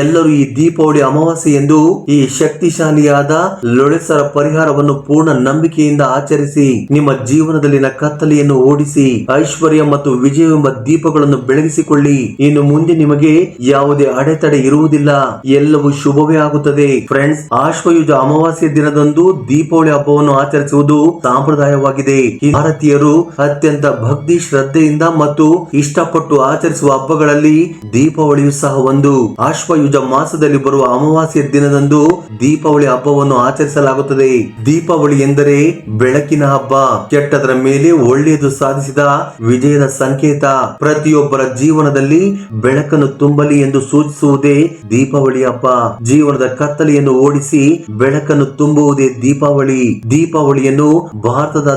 ಎಲ್ಲರೂ ಈ ದೀಪಾವಳಿ ಅಮಾವಾಸ್ಯೆ ಎಂದು ಈ ಶಕ್ತಿಶಾಲಿಯಾದ ಲೊಳೆಸರ ಪರಿಹಾರವನ್ನು ಪೂರ್ಣ ನಂಬಿಕೆಯಿಂದ ಆಚರಿಸಿ, ನಿಮ್ಮ ಜೀವನದಲ್ಲಿನ ಕತ್ತಲೆಯನ್ನು ಓಡಿಸಿ, ಐಶ್ವರ್ಯ ಮತ್ತು ವಿಜಯವೆಂಬ ದೀಪಗಳನ್ನು ಬೆಳಗಿಸಿಕೊಳ್ಳಿ. ಇನ್ನು ಮುಂದೆ ನಿಮಗೆ ಯಾವುದೇ ಅಡೆತಡೆ ಇರುವುದಿಲ್ಲ. ಎಲ್ಲವೂ ಶುಭವೇ ಆಗುತ್ತದೆ. ಫ್ರೆಂಡ್ಸ್ ಆಶ್ವಯುಜ ಅಮಾವಾಸ್ಯ ದಿನದಂದು ದೀಪಾವಳಿ ಹಬ್ಬವನ್ನು ಆಚರಿಸುವುದು ಸಂಪ್ರದಾಯವಾಗಿದೆ. ಈ ಭಾರತೀಯರು ಅತ್ಯಂತ ಭಕ್ತಿ, ಶ್ರದ್ಧೆಯಿಂದ ಮತ್ತು ಇಷ್ಟಪಟ್ಟು ಆಚರಿಸುವ ಹಬ್ಬಗಳಲ್ಲಿ ದೀಪಾವಳಿಯು ಸಹ ಒಂದು. ಆಶ್ವಯುಜ ಮಾಸದಲ್ಲಿ ಬರುವ ಅಮಾವಾಸ್ಯ ದಿನದಂದು ದೀಪಾವಳಿ ಹಬ್ಬವನ್ನು ಆಚರಿಸಲಾಗುತ್ತದೆ. ದೀಪಾವಳಿ ಎಂದರೆ ಬೆಳಕಿನ ಹಬ್ಬ. ಕೆಟ್ಟದರ ಮೇಲೆ ಒಳ್ಳೆಯದು ಸಾಧಿಸಿದ ವಿಜಯದ ಸಂಕೇತ. ಪ್ರತಿಯೊಬ್ಬರ ಜೀವನದಲ್ಲಿ ಬೆಳಕನ್ನು ತುಂಬಲಿ ಎಂದು ಸೂಚಿಸುವುದೇ ದೀಪಾವಳಿ ಹಬ್ಬ. ಜೀವನದ ಕತ್ತಲೆಯನ್ನು ಓಡಿಸಿ ಬೆಳಕನ್ನು ತುಂಬುವುದೇ ದೀಪಾವಳಿ. ದೀಪಾವಳಿಯನ್ನು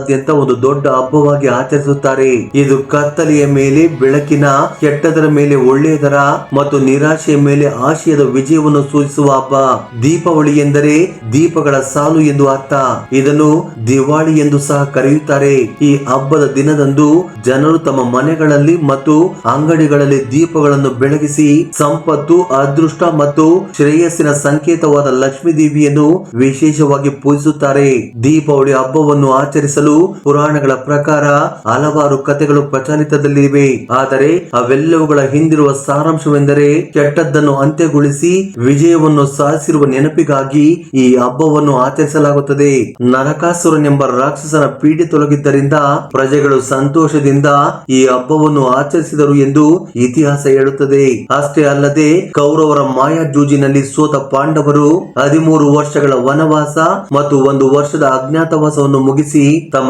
ಭಾರತದಾದ್ಯಂತ ಒಂದು ದೊಡ್ಡ ಹಬ್ಬವಾಗಿ ಆಚರಿಸುತ್ತಾರೆ. ಇದು ಕತ್ತಲೆಯ ಮೇಲೆ, ಬೆಳಕಿನ ಕೆಟ್ಟದರ ಮೇಲೆ ಒಳ್ಳೆಯದರ ಮತ್ತು ನಿರಾಶೆಯ ಮೇಲೆ ಆಶಯದ ವಿಜಯವನ್ನು ಸೂಚಿಸುವ ಹಬ್ಬ. ದೀಪಾವಳಿ ಎಂದರೆ ದೀಪಗಳ ಸಾಲು ಎಂದು ಅರ್ಥ. ಇದನ್ನು ದಿವಾಳಿ ಎಂದು ಸಹ ಕರೆಯುತ್ತಾರೆ. ಈ ಹಬ್ಬದ ದಿನದಂದು ಜನರು ತಮ್ಮ ಮನೆಗಳಲ್ಲಿ ಮತ್ತು ಅಂಗಡಿಗಳಲ್ಲಿ ದೀಪಗಳನ್ನು ಬೆಳಗಿಸಿ ಸಂಪತ್ತು, ಅದೃಷ್ಟ ಮತ್ತು ಶ್ರೇಯಸ್ಸಿನ ಸಂಕೇತವಾದ ಲಕ್ಷ್ಮೀ ದೇವಿಯನ್ನು ವಿಶೇಷವಾಗಿ ಪೂಜಿಸುತ್ತಾರೆ. ದೀಪಾವಳಿ ಹಬ್ಬವನ್ನು ಆಚರಿಸಲು ಪುರಾಣಗಳ ಪ್ರಕಾರ ಹಲವಾರು ಕಥೆಗಳು ಪ್ರಚಲಿತದಲ್ಲಿವೆ. ಆದರೆ ಅವೆಲ್ಲವುಗಳ ಹಿಂದಿರುವ ಸಾರಾಂಶವೆಂದರೆ ಕೆಟ್ಟದ್ದನ್ನು ಅಂತ್ಯಗೊಳಿಸಿ ವಿಜಯವನ್ನು ಸಾಧಿಸಿರುವ ನೆನಪಿಗಾಗಿ ಈ ಹಬ್ಬವನ್ನು ಆಚರಿಸಲಾಗುತ್ತದೆ. ನರಕಾಸುರನೆಂಬ ರಾಕ್ಷಸನ ಪೀಡೆ ತೊಲಗಿದ್ದರಿಂದ ಪ್ರಜೆಗಳು ಸಂತೋಷದಿಂದ ಈ ಹಬ್ಬವನ್ನು ಆಚರಿಸಿದರು ಎಂದು ಇತಿಹಾಸ ಹೇಳುತ್ತದೆ. ಅಷ್ಟೇ ಅಲ್ಲದೆ ಕೌರವರ ಮಾಯಾ ಜೂಜಿನಲ್ಲಿ ಸೋತ ಪಾಂಡವರು ಹದಿಮೂರು ವರ್ಷಗಳ ವನವಾಸ ಮತ್ತು ಒಂದು ವರ್ಷದ ಅಜ್ಞಾತವಾಸವನ್ನು ಮುಗಿಸಿ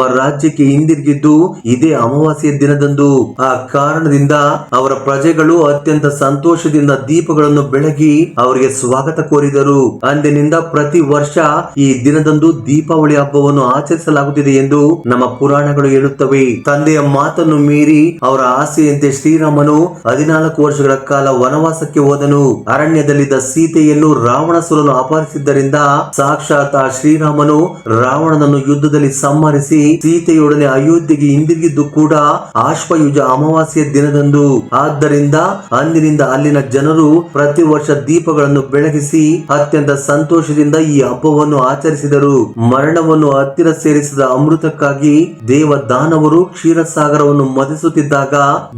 ರಾಜ್ಯಕ್ಕೆ ಹಿಂದಿರುಗಿದ್ದು ಇದೇ ಅಮಾವಾಸ್ಯ ದಿನದಂದು. ಆ ಕಾರಣದಿಂದ ಅವರ ಪ್ರಜೆಗಳು ಅತ್ಯಂತ ಸಂತೋಷದಿಂದ ದೀಪಗಳನ್ನು ಬೆಳಗಿ ಅವರಿಗೆ ಸ್ವಾಗತ ಕೋರಿದರು. ಅಂದಿನಿಂದ ಪ್ರತಿ ವರ್ಷ ಈ ದಿನದಂದು ದೀಪಾವಳಿ ಹಬ್ಬವನ್ನು ಆಚರಿಸಲಾಗುತ್ತಿದೆ ಎಂದು ನಮ್ಮ ಪುರಾಣಗಳು ಹೇಳುತ್ತವೆ. ತಂದೆಯ ಮಾತನ್ನು ಮೀರಿ ಅವರ ಆಸೆಯಂತೆ ಶ್ರೀರಾಮನು ಹದಿನಾಲ್ಕು ವರ್ಷಗಳ ಕಾಲ ವನವಾಸಕ್ಕೆ ಹೋದನು. ಅರಣ್ಯದಲ್ಲಿದ್ದ ಸೀತೆಯನ್ನು ರಾವಣಸುರನು ಅಪಹರಿಸಿದ್ದರಿಂದ ಸಾಕ್ಷಾತ್ ಶ್ರೀರಾಮನು ರಾವಣನನ್ನು ಯುದ್ಧದಲ್ಲಿ ಸಂಹರಿಸಿ ಸೀತೆಯೊಡನೆ ಅಯೋಧ್ಯೆಗೆ ಹಿಂದಿರುಗಿದ್ದು ಕೂಡ ಆಶ್ವಯುಜ ಅಮಾವಾಸ್ಯ ದಿನದಂದು. ಆದ್ದರಿಂದ ಅಂದಿನಿಂದ ಅಲ್ಲಿನ ಜನರು ಪ್ರತಿ ವರ್ಷ ದೀಪಗಳನ್ನು ಬೆಳಗಿಸಿ ಅತ್ಯಂತ ಸಂತೋಷದಿಂದ ಈ ಹಬ್ಬವನ್ನು ಆಚರಿಸಿದರು. ಮರಣವನ್ನು ಹತ್ತಿರ ಸೇರಿಸಿದ ಅಮೃತಕ್ಕಾಗಿ ದೇವ ದಾನವರು ಕ್ಷೀರಸಾಗರವನ್ನು ಮದಿಸುತ್ತಿದ್ದಾಗ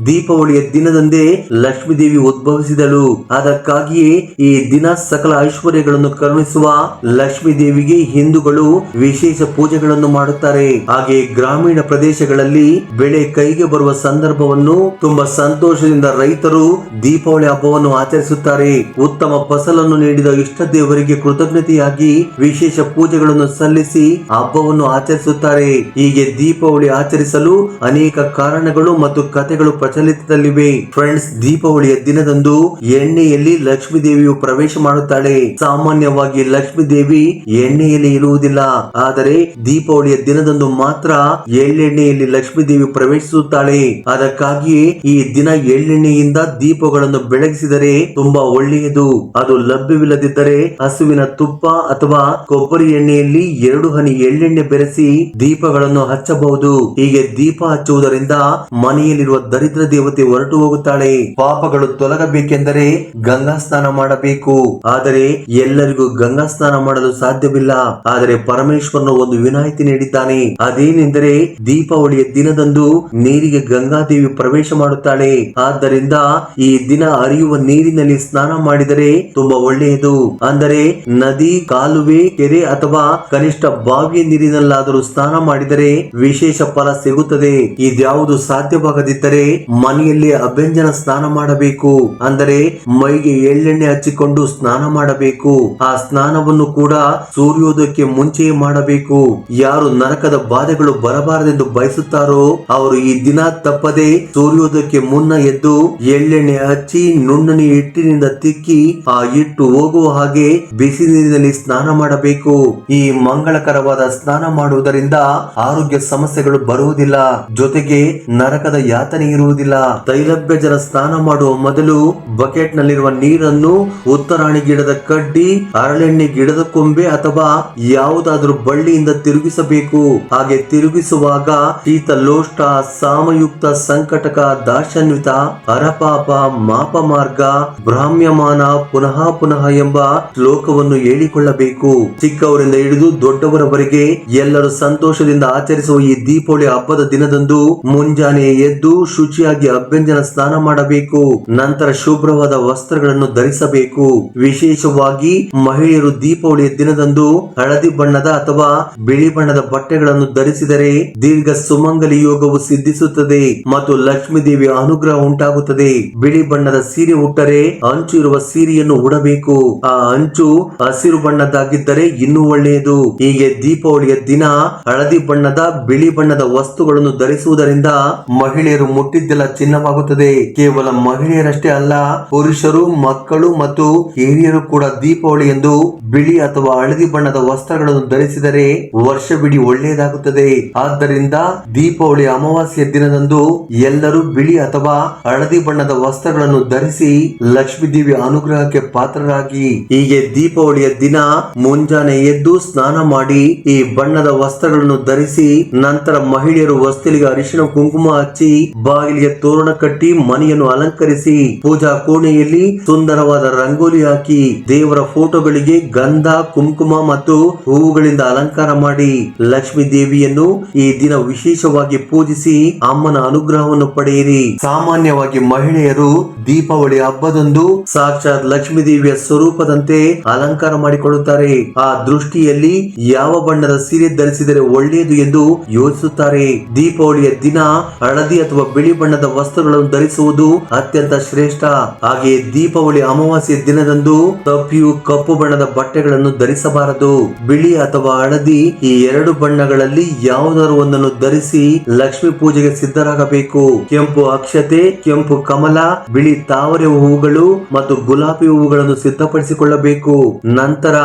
ದೀಪಾವಳಿಯ ದಿನದಂದೇ ಲಕ್ಷ್ಮೀ ದೇವಿ ಉದ್ಭವಿಸಿದಳು. ಅದಕ್ಕಾಗಿಯೇ ಈ ದಿನ ಸಕಲ ಐಶ್ವರ್ಯಗಳನ್ನು ಕರುಣಿಸುವ ಲಕ್ಷ್ಮೀ ದೇವಿಗೆ ಹಿಂದೂಗಳು ವಿಶೇಷ ಪೂಜೆಗಳನ್ನು ಮಾಡುತ್ತಾರೆ. ಹಾಗೆ ಗ್ರಾಮೀಣ ಪ್ರದೇಶಗಳಲ್ಲಿ ಬೆಳೆ ಕೈಗೆ ಬರುವ ಸಂದರ್ಭವನ್ನು ತುಂಬಾ ಸಂತೋಷದಿಂದ ರೈತರು ದೀಪಾವಳಿ ಹಬ್ಬವನ್ನು ಆಚರಿಸುತ್ತಾರೆ. ಉತ್ತಮ ಫಸಲನ್ನು ನೀಡಿದ ಇಷ್ಟ ದೇವರಿಗೆ ಕೃತಜ್ಞತೆಯಾಗಿ ವಿಶೇಷ ಪೂಜೆಗಳನ್ನು ಸಲ್ಲಿಸಿ ಹಬ್ಬವನ್ನು ಆಚರಿಸುತ್ತಾರೆ. ಹೀಗೆ ದೀಪಾವಳಿ ಆಚರಿಸಲು ಅನೇಕ ಕಾರಣಗಳು ಮತ್ತು ಕಥೆಗಳು ಪ್ರಚಲಿತದಲ್ಲಿವೆ. ಫ್ರೆಂಡ್ಸ್, ದೀಪಾವಳಿಯ ದಿನದಂದು ಎಣ್ಣೆಯಲ್ಲಿ ಲಕ್ಷ್ಮೀ ದೇವಿಯು ಪ್ರವೇಶ ಮಾಡುತ್ತಾಳೆ. ಸಾಮಾನ್ಯವಾಗಿ ಲಕ್ಷ್ಮೀ ದೇವಿ ಎಣ್ಣೆಯಲ್ಲಿ ಇರುವುದಿಲ್ಲ. ಆದರೆ ದೀಪಾವಳಿಯ ದಿನದಂದು ಮಾತ್ರ ಎಳ್ಳೆಣ್ಣೆಯಲ್ಲಿ ಲಕ್ಷ್ಮೀ ದೇವಿ ಪ್ರವೇಶಿಸುತ್ತಾಳೆ. ಅದಕ್ಕಾಗಿಯೇ ಈ ದಿನ ಎಳ್ಳೆಣ್ಣೆಯಿಂದ ದೀಪಗಳನ್ನು ಬೆಳಗಿಸಿದರೆ ತುಂಬಾ ಒಳ್ಳೆಯದು. ಅದು ಲಭ್ಯವಿಲ್ಲದಿದ್ದರೆ ಹಸುವಿನ ತುಪ್ಪ ಅಥವಾ ಕೊಬ್ಬರಿ ಎಣ್ಣೆಯಲ್ಲಿ ಎರಡು ಹನಿ ಎಳ್ಳೆಣ್ಣೆ ಬೆರೆಸಿ ದೀಪಗಳನ್ನು ಹಚ್ಚಬಹುದು. ಹೀಗೆ ದೀಪ ಹಚ್ಚುವುದರಿಂದ ಮನೆಯಲ್ಲಿರುವ ದರಿದ್ರ ದೇವತೆ ಹೊರಟು ಹೋಗುತ್ತಾಳೆ. ಪಾಪಗಳು ತೊಲಗಬೇಕೆಂದರೆ ಗಂಗಾ ಸ್ನಾನ ಮಾಡಬೇಕು. ಆದರೆ ಎಲ್ಲರಿಗೂ ಗಂಗಾ ಸ್ನಾನ ಮಾಡಲು ಸಾಧ್ಯವಿಲ್ಲ. ಆದರೆ ಪರಮೇಶ್ವರನು ಒಂದು ವಿನಾಯಿತಿ ನೀಡಿದ್ದಾನೆ. ಅದೇನೆಂದರೆ ದೀಪಾವಳಿಯ ದಿನದಂದು ನೀರಿಗೆ ಗಂಗಾದೇವಿ ಪ್ರವೇಶ ಮಾಡುತ್ತಾಳೆ. ಆದ್ದರಿಂದ ಈ ದಿನ ಹರಿಯುವ ನೀರಿನಲ್ಲಿ ಸ್ನಾನ ಮಾಡಿದರೆ ತುಂಬಾ ಒಳ್ಳೆಯದು. ಅಂದರೆ ನದಿ, ಕಾಲುವೆ, ಕೆರೆ ಅಥವಾ ಕನಿಷ್ಠ ಬಾವಿಯ ನೀರಿನಲ್ಲಾದರೂ ಸ್ನಾನ ಮಾಡಿದರೆ ವಿಶೇಷ ಫಲ ಸಿಗುತ್ತದೆ. ಇದ್ಯಾವುದು ಸಾಧ್ಯವಾಗದಿದ್ದರೆ ಮನೆಯಲ್ಲಿ ಅಭ್ಯಂಜನ ಸ್ನಾನ ಮಾಡಬೇಕು. ಅಂದರೆ ಮೈಗೆ ಎಳ್ಳೆಣ್ಣೆ ಹಚ್ಚಿಕೊಂಡು ಸ್ನಾನ ಮಾಡಬೇಕು. ಆ ಸ್ನಾನವನ್ನು ಕೂಡ ಸೂರ್ಯೋದಯಕ್ಕೆ ಮುಂಚೆಯೇ ಮಾಡಬೇಕು. ಯಾರು ನರಕದ ಬಾಧೆಗಳು ಬರಬಾರದೆಂದು ಬಯಸುತ್ತಾರೋ ಅವರು ಈ ದಿನ ತಪ್ಪದೆ ಸೂರ್ಯೋದಯಕ್ಕೆ ಮುನ್ನ ಎದ್ದು ಎಳ್ಳೆಣ್ಣೆ ಹಚ್ಚಿ, ನುಣ್ಣನೆ ಹಿಟ್ಟಿನಿಂದ ತಿಕ್ಕಿ ಆ ಹಿಟ್ಟು ಹೋಗುವ ಹಾಗೆ ಬಿಸಿ ನೀರಿನಲ್ಲಿ ಸ್ನಾನ ಮಾಡಬೇಕು. ಈ ಮಂಗಳಕರವಾದ ಸ್ನಾನ ಮಾಡುವುದರಿಂದ ಆರೋಗ್ಯ ಸಮಸ್ಯೆಗಳು ಬರುವುದಿಲ್ಲ. ಜೊತೆಗೆ ನರಕದ ಯಾತನೆ ಇರುವುದಿಲ್ಲ. ತೈಲಭ್ಯ ಜನ ಸ್ನಾನ ಮಾಡುವ ಮೊದಲು ಬಕೆಟ್ ನಲ್ಲಿರುವ ನೀರನ್ನು ಉತ್ತರಾಣಿ ಗಿಡದ ಕಡ್ಡಿ, ಅರಳೆಣ್ಣೆ ಗಿಡದ ಕೊಂಬೆ ಅಥವಾ ಯಾವುದಾದ್ರೂ ಬಳ್ಳಿಯಿಂದ ತಿರುಗಿಸಬೇಕು. ಹಾಗೆ ತಿರುಗಿಸುವಾಗ ಶೀತಲೋಷ್ಟ ಸಾಮಯುಕ್ತ ಸಂಕಟಕ ದಾಶನ್ವಿತ ಅರಪಾಪ ಮಾಪ ಮಾರ್ಗ ಭ್ರಾಮ್ಯಮಾನ ಪುನಃ ಪುನಃ ಎಂಬ ಶ್ಲೋಕವನ್ನು ಹೇಳಿಕೊಳ್ಳಬೇಕು. ಚಿಕ್ಕವರಿಂದ ಹಿಡಿದು ದೊಡ್ಡವರವರೆಗೆ ಎಲ್ಲರೂ ಸಂತೋಷದಿಂದ ಆಚರಿಸುವ ಈ ದೀಪಾವಳಿ ಹಬ್ಬದ ದಿನದಂದು ಮುಂಜಾನೆ ಎದ್ದು ಶುಚಿಯಾಗಿ ಅಭ್ಯಂಜನ ಸ್ನಾನ ಮಾಡಬೇಕು. ನಂತರ ಶುಭ್ರವಾದ ವಸ್ತ್ರಗಳನ್ನು ಧರಿಸಬೇಕು. ವಿಶೇಷವಾಗಿ ಮಹಿಳೆಯರು ದೀಪಾವಳಿಯ ದಿನದಂದು ಹಳದಿ ಬಣ್ಣದ ಅಥವಾ ಬಿಳಿ ಬಣ್ಣದ ಬಟ್ಟೆಗಳನ್ನು ಧರಿಸಿದರೆ ದೀರ್ಘ ಸುಮಂಗಲಿ ಯೋಗವು ಸಿದ್ಧಿಸುತ್ತದೆ ಮತ್ತು ಲಕ್ಷ್ಮೀ ದೇವಿಯ ಅನುಗ್ರಹ ಉಂಟಾಗುತ್ತದೆ. ಬಿಳಿ ಬಣ್ಣದ ಸೀರೆ ಉಟ್ಟರೆ ಅಂಚು ಇರುವ ಸೀರೆಯನ್ನು ಉಡಬೇಕು. ಆ ಅಂಚು ಹಸಿರು ಬಣ್ಣದ್ದಾಗಿದ್ದರೆ ಇನ್ನೂ ಒಳ್ಳೆಯದು. ಹೀಗೆ ದೀಪಾವಳಿಯ ದಿನ ಹಳದಿ ಬಣ್ಣದ, ಬಿಳಿ ಬಣ್ಣದ ವಸ್ತುಗಳನ್ನು ಧರಿಸುವುದರಿಂದ ಮಹಿಳೆಯರು ಮುಟ್ಟಿದ್ದೆಲ್ಲ ಚಿನ್ನವಾಗುತ್ತದೆ. ಕೇವಲ ಮಹಿಳೆಯರಷ್ಟೇ ಅಲ್ಲ, ಪುರುಷರು, ಮಕ್ಕಳು ಮತ್ತು ಹಿರಿಯರು ಕೂಡ ದೀಪಾವಳಿ ಎಂದು ಬಿಳಿ ಅಥವಾ ಹಳದಿ ಬಣ್ಣದ ವಸ್ತ್ರಗಳನ್ನು ಧರಿಸಿದರೆ ವರ್ಷವಿಡೀ ಒಳ್ಳೆಯದಾಗುತ್ತದೆ. ಆದ್ದರಿಂದ ದೀಪಾವಳಿ ಅಮಾವಾಸ್ಯ ದಿನದಂದು ಎಲ್ಲರೂ ಬಿಳಿ ಅಥವಾ ಹಳದಿ ಬಣ್ಣದ ವಸ್ತ್ರಗಳನ್ನು ಧರಿಸಿ ಲಕ್ಷ್ಮೀ ದೇವಿ ಅನುಗ್ರಹಕ್ಕೆ ಪಾತ್ರರಾಗಿ. ಹೀಗೆ ದೀಪಾವಳಿಯ ದಿನ ಮುಂಜಾನೆ ಎದ್ದು ಸ್ನಾನ ಮಾಡಿ ಈ ಬಣ್ಣದ ವಸ್ತ್ರಗಳನ್ನು ಧರಿಸಿ ನಂತರ ಮಹಿಳೆಯರು ವಸ್ತುಲಿಗೆ ಅರಿಶಿಣ ಕುಂಕುಮ ಹಚ್ಚಿ ಬಾಗಿಲಿಗೆ ತೋರಣ ಕಟ್ಟಿ ಮನೆಯನ್ನು ಅಲಂಕರಿಸಿ ಪೂಜಾ ಕೋಣೆಯಲ್ಲಿ ಸುಂದರವಾದ ರಂಗೋಲಿ ಹಾಕಿ ದೇವರ ಫೋಟೋಗಳಿಗೆ ಗಂಧ, ಕುಂಕುಮ ಮತ್ತು ಹೂವುಗಳಿಂದ ಅಲಂಕಾರ ಮಾಡಿ ಲಕ್ಷ್ಮೀ ದೇವಿಯನ್ನು ಈ ದಿನ ವಿಶೇಷವಾಗಿ ಪೂಜಿಸಿ ಅಮ್ಮನ ಅನುಗ್ರಹವನ್ನು ಪಡೆಯಿರಿ. ಸಾಮಾನ್ಯವಾಗಿ ಮಹಿಳೆಯರು ದೀಪಾವಳಿ ಹಬ್ಬದಂದು ಸಾಕ್ಷಾತ್ ಲಕ್ಷ್ಮೀ ದೇವಿಯ ಸ್ವರೂಪದಂತೆ ಅಲಂಕಾರ ಮಾಡಿಕೊಳ್ಳುತ್ತಾರೆ. ಆ ದೃಷ್ಟಿಯಲ್ಲಿ ಯಾವ ಬಣ್ಣದ ಸೀರೆ ಧರಿಸಿದರೆ ಒಳ್ಳೆಯದು ಎಂದು ಯೋಚಿಸುತ್ತಾರೆ. ದೀಪಾವಳಿಯ ದಿನ ಹಳದಿ ಅಥವಾ ಬಿಳಿ ಬಣ್ಣದ ವಸ್ತ್ರಗಳನ್ನು ಧರಿಸುವುದು ಅತ್ಯಂತ ಶ್ರೇಷ್ಠ. ಹಾಗೆ ದೀಪಾವಳಿ ಅಮಾವಾಸ್ಯ ದಿನದಂದು ತಪ್ಪಿಯು ಕಪ್ಪು ಬಣ್ಣದ ಬಟ್ಟೆಗಳನ್ನು ಧರಿಸಬಾರದು. ಬಿಳಿ ಅಥವಾ ಹಳದಿ ಈ ಎರಡು ಬಣ್ಣಗಳಲ್ಲಿ ಯಾವುದಾದ್ರು ಒಂದನ್ನು ಧರಿಸಿ ಲಕ್ಷ್ಮಿ ಪೂಜೆಗೆ ಸಿದ್ಧರಾಗಬೇಕು. ಕೆಂಪು ಅಕ್ಷತೆ, ಕೆಂಪು ಕಮಲ, ಬಿಳಿ ತಾವರೆ ಹೂವುಗಳು ಮತ್ತು ಗುಲಾಬಿ ಹೂವುಗಳನ್ನು ಸಿದ್ಧಪಡಿಸಿಕೊಳ್ಳಬೇಕು. ನಂತರ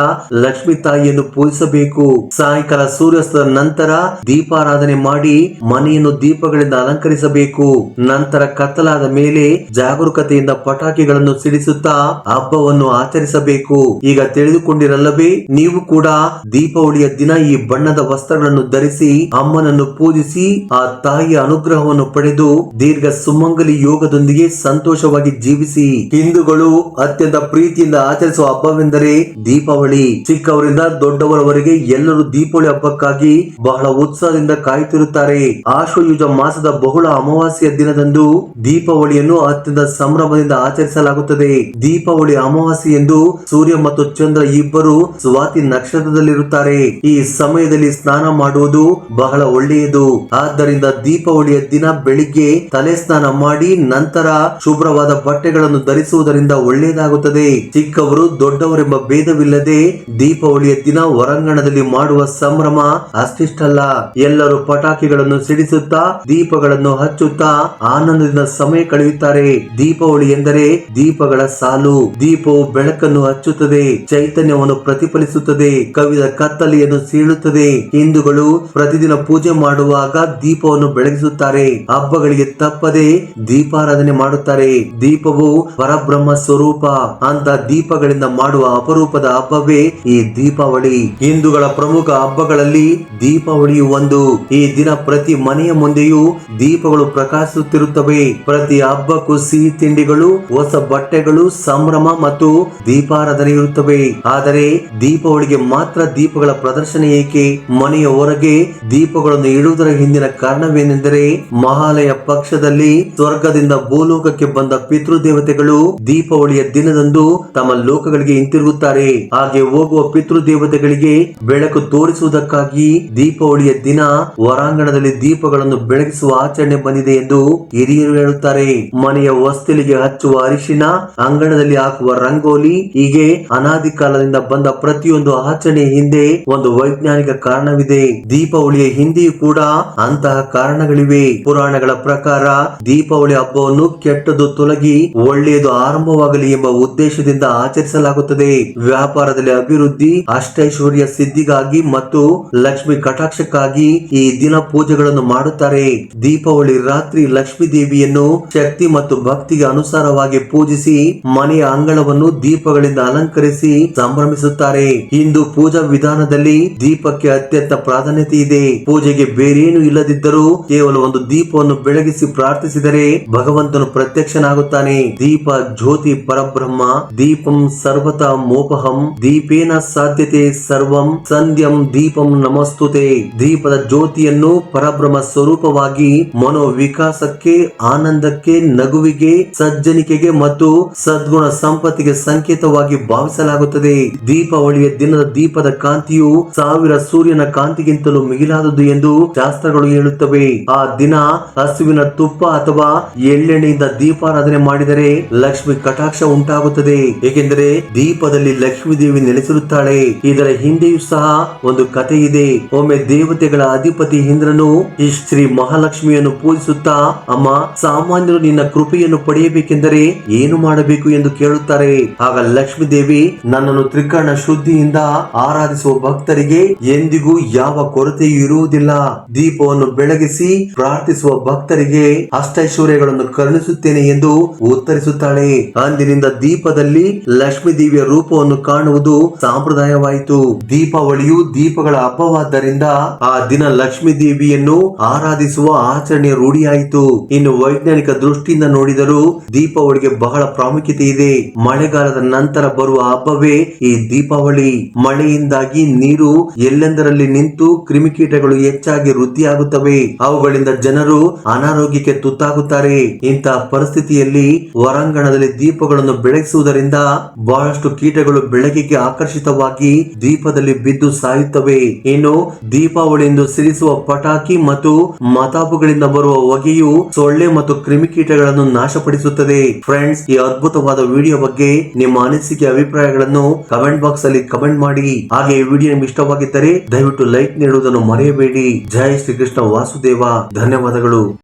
ಲಕ್ಷ್ಮಿ ತಾಯಿಯನ್ನು ಪೂಜಿಸಬೇಕು. ಸಾಯಂಕಾಲ ಸೂರ್ಯಾಸ್ತದ ನಂತರ ದೀಪಾರಾಧನೆ ಮಾಡಿ ಮನೆಯನ್ನು ದೀಪಗಳಿಂದ ಅಲಂಕರಿಸಬೇಕು. ನಂತರ ಕತ್ತಲಾದ ಮೇಲೆ ಜಾಗರೂಕತೆಯಿಂದ ಪಟಾಕಿಗಳನ್ನು ಸಿಡಿಸುತ್ತಾ ಹಬ್ಬವನ್ನು ಆಚರಿಸಬೇಕು. ಈಗ ತಿಳಿದುಕೊಂಡಿರಲ್ಲವೇ, ನೀವು ಕೂಡ ದೀಪಾವಳಿಯ ದಿನ ಈ ಬಣ್ಣದ ವಸ್ತ್ರಗಳನ್ನು ಧರಿಸಿ ಅಮ್ಮನನ್ನು ಪೂಜಿಸಿ ಆ ತಾಯಿಯ ಅನುಗ್ರಹವನ್ನು ಪಡೆದು ದೀರ್ಘ ಸುಮಂಗಲಿ ಯೋಗದೊಂದಿಗೆ ಸಂತೋಷವಾಗಿ ಜೀವಿಸಿ. ಹಿಂದೂಗಳು ಅತ್ಯಂತ ಪ್ರೀತಿಯಿಂದ ಆಚರಿಸುವ ಹಬ್ಬವೆಂದರೆ ದೀಪಾವಳಿ. ಚಿಕ್ಕವರಿಂದ ದೊಡ್ಡವರವರೆಗೆ ಎಲ್ಲರೂ ದೀಪಾವಳಿ ಹಬ್ಬಕ್ಕಾಗಿ ಬಹಳ ಉತ್ಸಾಹದಿಂದ ಕಾಯುತ್ತಿರುತ್ತಾರೆ. ಆಶ್ವಯುಜ ಮಾಸದ ಬಹುಳ ಅಮಾವಾಸ್ಯ ದಿನದಂದು ದೀಪಾವಳಿಯನ್ನು ಅತ್ಯಂತ ಸಂಭ್ರಮದಿಂದ ಆಚರಿಸಲಾಗುತ್ತದೆ. ದೀಪಾವಳಿ ಅಮಾವಾಸ್ಯೆ ಎಂದು ಸೂರ್ಯ ಮತ್ತು ಚಂದ್ರ ಇಬ್ಬರು ಸ್ವಾತಿ ನಕ್ಷತ್ರದಲ್ಲಿರುತ್ತಾರೆ. ಈ ಸಮಯದಲ್ಲಿ ಸ್ನಾನ ಮಾಡುವುದು ಬಹಳ ಒಳ್ಳೆಯದು. ಆದ್ದರಿಂದ ದೀಪಾವಳಿಯ ದಿನ ಬೆಳಿಗ್ಗೆ ತಲೆ ಸ್ನಾನ ಮಾಡಿ ನಂತರ ಶುಭ್ರವಾದ ಬಟ್ಟೆಗಳನ್ನು ಧರಿಸುವುದರಿಂದ ಒಳ್ಳೆಯದಾಗುತ್ತದೆ. ಚಿಕ್ಕವರು ದೊಡ್ಡವರೆಂಬ ಭೇದವಿಲ್ಲದೆ ದೀಪಾವಳಿಯ ದಿನ ಹೊರಾಂಗಣದಲ್ಲಿ ಮಾಡುವ ಸಂಭ್ರಮ ಅಷ್ಟಿಷ್ಟಲ್ಲ. ಎಲ್ಲರೂ ಪಟಾಕಿಗಳನ್ನು ಸಿಡಿಸುತ್ತಾ, ದೀಪಗಳನ್ನು ಹಚ್ಚುತ್ತಾ ಆನಂದದಿಂದ ಸಮಯ ಕಳೆಯುತ್ತಾರೆ. ದೀಪಾವಳಿ ಎಂದರೆ ದೀಪಗಳ ಸಾಲು. ದೀಪವು ಬೆಳಕನ್ನು ಹಚ್ಚುತ್ತದೆ, ಚೈತನ್ಯವನ್ನು ಪ್ರತಿಫಲಿಸುತ್ತದೆ, ಕವಿದ ಕತ್ತಲೆಯನ್ನು ಸೀಳುತ್ತದೆ. ಹಿಂದೂಗಳು ಪ್ರತಿದಿನ ಪೂಜೆ ಮಾಡುವಾಗ ದೀಪವನ್ನು ಬೆಳಗಿಸುತ್ತಾರೆ. ಹಬ್ಬಗಳಿಗೆ ತಪ್ಪದೆ ದೀಪಾರಾಧನೆ ಮಾಡುತ್ತಾರೆ. ದೀಪವು ಪರಬ್ರಹ್ಮ ಸ್ವರೂಪ. ಅಂತ ದೀಪಗಳಿಂದ ಮಾಡುವ ಅಪರೂಪದ ಹಬ್ಬವೇ ಈ ದೀಪಾವಳಿ. ಹಿಂದೂಗಳ ಪ್ರಮುಖ ಹಬ್ಬಗಳಲ್ಲಿ ದೀಪಾವಳಿಯು ಒಂದು. ಈ ದಿನ ಪ್ರತಿ ಮನೆಯ ಮುಂದೆಯೂ ದೀಪಗಳು ಪ್ರಕಾಶಿಸುತ್ತಿರುತ್ತವೆ. ಪ್ರತಿ ಹಬ್ಬಕ್ಕೂ ಸಿಹಿ ತಿಂಡಿಗಳು, ಹೊಸ ಬಟ್ಟೆಗಳು, ಸಂಭ್ರಮ ಮತ್ತು ದೀಪಾರಾಧನೆ ಇರುತ್ತವೆ. ಆದರೆ ದೀಪಾವಳಿಗೆ ಮಾತ್ರ ದೀಪಗಳ ಪ್ರದರ್ಶನ ಏಕೆ? ಮನೆಯ ಹೊರಗೆ ದೀಪಗಳನ್ನು ಇಡುವುದರ ಹಿಂದಿನ ಕಾರಣವೇನೆಂದರೆ ಮಹಾಲಯ ಪಕ್ಷದಲ್ಲಿ ಸ್ವರ್ಗದಿಂದ ಭೂಲೋಕಕ್ಕೆ ಬಂದ ಪಿತೃದೇವತೆಗಳು ದೀಪಾವಳಿಯ ದಿನದಂದು ತಮ್ಮ ಲೋಕಗಳಿಗೆ ಹಿಂತಿರುಗುತ್ತಾರೆ. ಹಾಗೆ ಹೋಗುವ ಪಿತೃದೇವತೆಗಳಿಗೆ ಬೆಳಕು ತೋರಿಸುವುದಕ್ಕಾಗಿ ದೀಪಾವಳಿಯ ದಿನ ಹೊರಾಂಗಣದಲ್ಲಿ ದೀಪಗಳನ್ನು ಬೆಳಗಿಸುವ ಆಚರಣೆ ಬಂದಿದೆ ಎಂದು ಹಿರಿಯರು ಹೇಳುತ್ತಾರೆ. ಮನೆಯ ವಸ್ತಿಲಿಗೆ ಹಚ್ಚುವ ಅರಿಶಿನ ಅಂಗಣದಲ್ಲಿ ಹಾಕುವ ರಂಗೋಲಿ, ಹೀಗೆ ಅನಾದಿ ಕಾಲದಿಂದ ಬಂದ ಪ್ರತಿಯೊಂದು ಆಚರಣೆ ಹಿಂದೆ ಒಂದು ವೈಜ್ಞಾನಿಕ ಕಾರಣವಿದೆ. ದೀಪಾವಳಿಯ ಹಿಂದೆಯೂ ಕೂಡ ಅಂತಹ ಕಾರಣಗಳಿವೆ. ಪುರಾಣಗಳ ಪ್ರಕಾರ ದೀಪಾವಳಿ ಹಬ್ಬವನ್ನು ಕೆಟ್ಟದು ತೊಲಗಿ ಒಳ್ಳೆಯದು ಆರಂಭವಾಗಲಿ ಎಂಬ ಉದ್ದೇಶದಿಂದ ಆಚರಿಸಲಾಗುತ್ತದೆ. ವ್ಯಾಪಾರದಲ್ಲಿ ಅಭಿವೃದ್ಧಿ, ಅಷ್ಟೈಶ್ವರ್ಯ ಸಿದ್ಧಿಗಾಗಿ ಮತ್ತು ಲಕ್ಷ್ಮಿ ಕಟಾಕ್ಷಕ್ಕಾಗಿ ಈ ದಿನ ಪೂಜೆಗಳನ್ನು ಮಾಡುತ್ತಾರೆ. ದೀಪಾವಳಿ ರಾತ್ರಿ ಲಕ್ಷ್ಮೀ ದೇವಿಯನ್ನು ಶಕ್ತಿ ಮತ್ತು ಭಕ್ತಿಗೆ ಅನುಸಾರವಾಗಿ ಪೂಜಿಸಿ ಮನೆಯ ಅಂಗಳವನ್ನು ದೀಪಗಳಿಂದ ಅಲಂಕರಿಸಿ ಸಂಭ್ರಮಿಸುತ್ತಾರೆ. ಇಂದು ಪೂಜಾ ವಿಧಾನದಲ್ಲಿ ದೀಪಕ್ಕೆ ಅತ್ಯಂತ ಪ್ರಾಧಾನ್ಯತೆ ಇದೆ. ಪೂಜೆಗೆ ಬೇರೇನು ಇಲ್ಲದಿದ್ದರೂ ಕೇವಲ ಒಂದು ದೀಪವನ್ನು ಬೆಳಗಿಸಿ ಪ್ರಾರ್ಥಿಸಿದರೆ ಭಗವಂತನು ಪ್ರತ್ಯಕ್ಷನಾಗುತ್ತಾನೆ. ದೀಪ ಜ್ಯೋತಿ ಪರಬ್ರಹ್ಮ, ದೀಪಂ ಸರ್ವತ ಮೋಪಹಂ, ದೀಪೇನ ಸಾಧ್ಯತೆ ಸರ್ವಂ, ಸಂಧ್ಯಂ ದೀಪಂ ನಮಸ್ತುತೆ. ದೀಪದ ಜ್ಯೋತಿಯನ್ನು ಪರಬ್ರಹ್ಮ ಸ್ವರೂಪವಾಗಿ ಮನೋವಿಕಾಸಕ್ಕೆ, ಆನಂದಕ್ಕೆ, ನಗುವಿಗೆ, ಸಜ್ಜನಿಕೆಗೆ ಮತ್ತು ಸದ್ಗುಣ ಸಂಪತ್ತಿಗೆ ಸಂಕೇತವಾಗಿ ಭಾವಿಸಲಾಗುತ್ತದೆ. ದೀಪಾವಳಿಯ ದಿನದ ದೀಪದ ಕಾಂತಿಯು ಸಾವಿರ ಸೂರ್ಯನ ಕಾಂತಿಗಿಂತಲೂ ಮಿಗಿಲಾದದ್ದು ಎಂದು ಶಾಸ್ತ್ರಗಳು ಹೇಳುತ್ತವೆ. ಆ ದಿನ ಹಸುವಿನ ತುಪ್ಪ ಅಥವಾ ಎಳ್ಳೆಣ್ಣೆಯಿಂದ ದೀಪಾರಾಧನೆ ಮಾಡಿದರೆ ಲಕ್ಷ್ಮಿ ಕಟಾಕ್ಷ ಉಂಟಾಗುತ್ತದೆ. ಏಕೆಂದರೆ ದೀಪದಲ್ಲಿ ಲಕ್ಷ್ಮೀ ದೇವಿ ನೆಲೆಸಿರುತ್ತಾಳೆ. ಇದರ ಹಿಂದೆಯೂ ಸಹ ಒಂದು ಕಥೆ ಇದೆ. ಒಮ್ಮೆ ದೇವತೆಗಳ ಅಧಿಪತಿ ಇಂದ್ರನು ಈ ಶ್ರೀ ಮಹಾಲಕ್ಷ್ಮಿಯನ್ನು ಪೂಜಿಸುತ್ತಾ, ಅಮ್ಮ, ಸಾಮಾನ್ಯರು ನಿನ್ನ ಕೃಪೆಯನ್ನು ಪಡೆಯಬೇಕೆಂದರೆ ಏನು ಮಾಡಬೇಕು ಎಂದು ಕೇಳುತ್ತಾರೆ. ಆಗ ಲಕ್ಷ್ಮೀ ದೇವಿ ನನ್ನನ್ನು ತ್ರಿಕರ್ಣ ಶುದ್ಧಿಯಿಂದ ಆರಾಧಿಸುವ ಭಕ್ತರಿಗೆ ಎಂದಿಗೂ ಯಾವ ಕೊರತೆಯೂ ಇರುವುದಿಲ್ಲ. ದೀಪವನ್ನು ಬೆಳಗಿಸಿ ಪ್ರಾರ್ಥಿಸುವ ಭಕ್ತರಿಗೆ ಅಷ್ಟೈಶ್ವರ್ಯಗಳನ್ನು ಕರುಣಿಸುತ್ತೇನೆ ಎಂದು ಉತ್ತರಿಸುತ್ತಾಳೆ. ಅಂದಿನಿಂದ ದೀಪದಲ್ಲಿ ಲಕ್ಷ್ಮೀ ದೇವಿಯ ರೂಪವನ್ನು ಕಾಣುವುದು ಸಂಪ್ರದಾಯವಾಯಿತು. ದೀಪಾವಳಿಯು ದೀಪಗಳ ಹಬ್ಬವಾದ್ದರಿಂದ ಆ ದಿನ ಲಕ್ಷ್ಮೀ ದೇವಿಯನ್ನು ಆರಾಧಿಸುವ ಆಚರಣೆ ರೂಢಿಯಾಯಿತು. ಇನ್ನು ವೈಜ್ಞಾನಿಕ ದೃಷ್ಟಿಯಿಂದ ನೋಡಿದರೂ ದೀಪಾವಳಿಗೆ ಬಹಳ ಪ್ರಾಮುಖ್ಯತೆ ಇದೆ. ಮಳೆಗಾಲದ ನಂತರ ಬರುವ ಹಬ್ಬವೇ ಈ ದೀಪಾವಳಿ. ಮಳೆಯಿಂದಾಗಿ ನೀರು ಎಲ್ಲೆಂದರಲ್ಲಿ ನಿಂತು ಕ್ರಿಮಿಕೀಟಗಳು ಹೆಚ್ಚಾಗಿ ವೃದ್ಧಿಯಾಗುತ್ತವೆ. ಅವುಗಳಿಂದ ಜನರು ಅನಾರೋಗ್ಯಕ್ಕೆ ತುತ್ತಾಗುತ್ತಾರೆ. ಇಂತಹ ಪರಿಸ್ಥಿತಿಯಲ್ಲಿ ಹೊರಾಂಗಣದಲ್ಲಿ ದೀಪಗಳನ್ನು ಬೆಳಗಿಸುವುದರಿಂದ ಬಹಳಷ್ಟು ಕೀಟಗಳು ಬೆಳಕಿಗೆ ಆಕರ್ಷಿತವಾಗಿ ದೀಪದಲ್ಲಿ ಬಿದ್ದು ಸಾಯುತ್ತವೆ. ಇನ್ನು ದೀಪಾವಳಿಯಿಂದ ಸಿರಿಸುವ ಪಟಾಕಿ ಮತ್ತು ಮತಾಪುಗಳಿಂದ ಬರುವ ಹೊಗೆಯು ಸೊಳ್ಳೆ ಮತ್ತು ಕ್ರಿಮಿಕೀಟಗಳನ್ನು ನಾಶಪಡಿಸುತ್ತದೆ. ಫ್ರೆಂಡ್ಸ್, ಈ ಅದ್ಭುತವಾದ ವಿಡಿಯೋ ಬಗ್ಗೆ ನಿಮ್ಮ ಅನಿಸಿಕೆ ಅಭಿಪ್ರಾಯಗಳನ್ನು ಕಮೆಂಟ್ ಬಾಕ್ಸ್ ಅಲ್ಲಿ ಕಮೆಂಟ್ ಮಾಡಿ. ಹಾಗೆ ಈ ವಿಡಿಯೋ ನಿಮ್ಗೆ ಇಷ್ಟವಾಗಿದ್ದರೆ ದಯವಿಟ್ಟು ಲೈಕ್ ನೀಡುವುದನ್ನು ಮರೆಯಬೇಡಿ. ಜೈ ಶ್ರೀಕೃಷ್ಣ ವಾಸುದೇವ. ಧನ್ಯವಾದಗಳು.